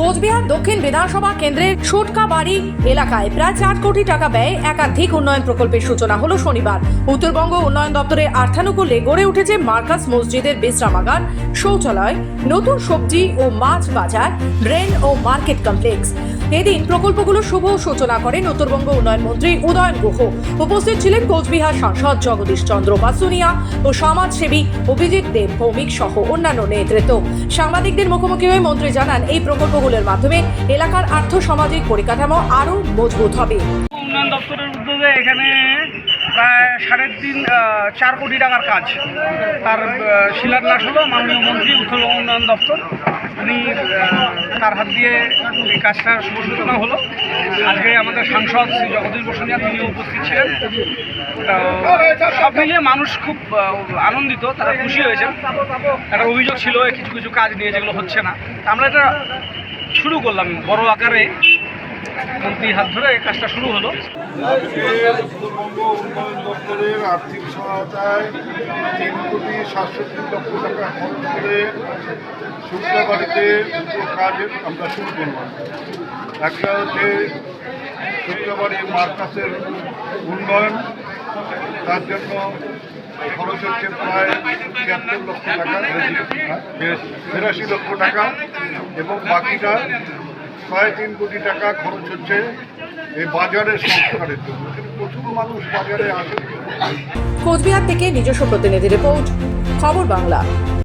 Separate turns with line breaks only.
কোচবিহার দক্ষিণ বিধানসভা কেন্দ্রের সুটকা বাড়ি এলাকায় প্রায় চার কোটি টাকা ব্যয়ে একাধিক উন্নয়ন প্রকল্পের সূচনা হলো শনিবার। উত্তরবঙ্গ উন্নয়ন দপ্তরের আর্থানুকূল্যে গড়ে উঠেছে মার্কাস মসজিদের বিশ্রামাগার, শৌচালয়, নতুন সবজি ও মাছ বাজার ব্রেন ও মার্কেট কমপ্লেক্স। এদিন প্রকল্পগুলো শুভ সূচনা করেন উত্তরবঙ্গ উন্নয়ন মন্ত্রী উদয়ন গুহ। উপস্থিত ছিলেন কোচবিহার সাংসদ জগদীশ চন্দ্র বাসুনিয়া ও সমাজসেবী অভিজিৎ দেব, ভৌমিক সহ অন্যান্য নেতৃত্ব। সাংবাদিকদের মুখোমুখি হয়ে মন্ত্রী জানান, এই প্রকল্পগুলোর মাধ্যমে এলাকার আর্থ সামাজিক পরিকাঠামো আরও মজবুত হবে।
উন্নয়ন দপ্তরের উদ্যোগে এখানে প্রায় সাড়ে তিন চার কোটি টাকার কাজ। তার শিলান্যাস হলো মাননীয় মন্ত্রী উত্তরবঙ্গ উন্নয়ন দপ্তর। উনি তার হাত দিয়ে এই কাজটার শুভ সূচনা হলো। আজকে আমাদের সাংসদ শ্রী জগদীশ বসুনিয়া তিনি উপস্থিত ছিলেন। সব মিলিয়ে মানুষ খুব আনন্দিত, তারা খুশি হয়েছেন। একটা অভিযোগ ছিল কিছু কিছু কাজ নিয়ে যেগুলো হচ্ছে না। আমরা এটা শুরু করলাম বড় আকারে। মন্ত্রীর হাত ধরে এই কাজটা শুরু হলো।
উত্তরবঙ্গ উন্নয়ন দপ্তরের আর্থিক সহায়তায় তিন কোটি সাতষট্টি লক্ষ টাকা খরচ করে শুক্লাবাড়িতে দুটো কাজ আমরা শুরু করলাম একটা হচ্ছে শুক্লাবাড়ি মার্কাসের উন্নয়ন, তার জন্য খরচ হচ্ছে প্রায় ছিয়াত্তর লক্ষ টাকা, বিরাশি লক্ষ টাকা, এবং বাকিটা প্রায় তিন কোটি টাকা খরচ হচ্ছে এই বাজারের সংস্কারের জন্য। প্রচুর মানুষ বাজারে আসে।
কোচবিহার থেকে নিজস্ব প্রতিনিধি রিপোর্ট, খবর বাংলা।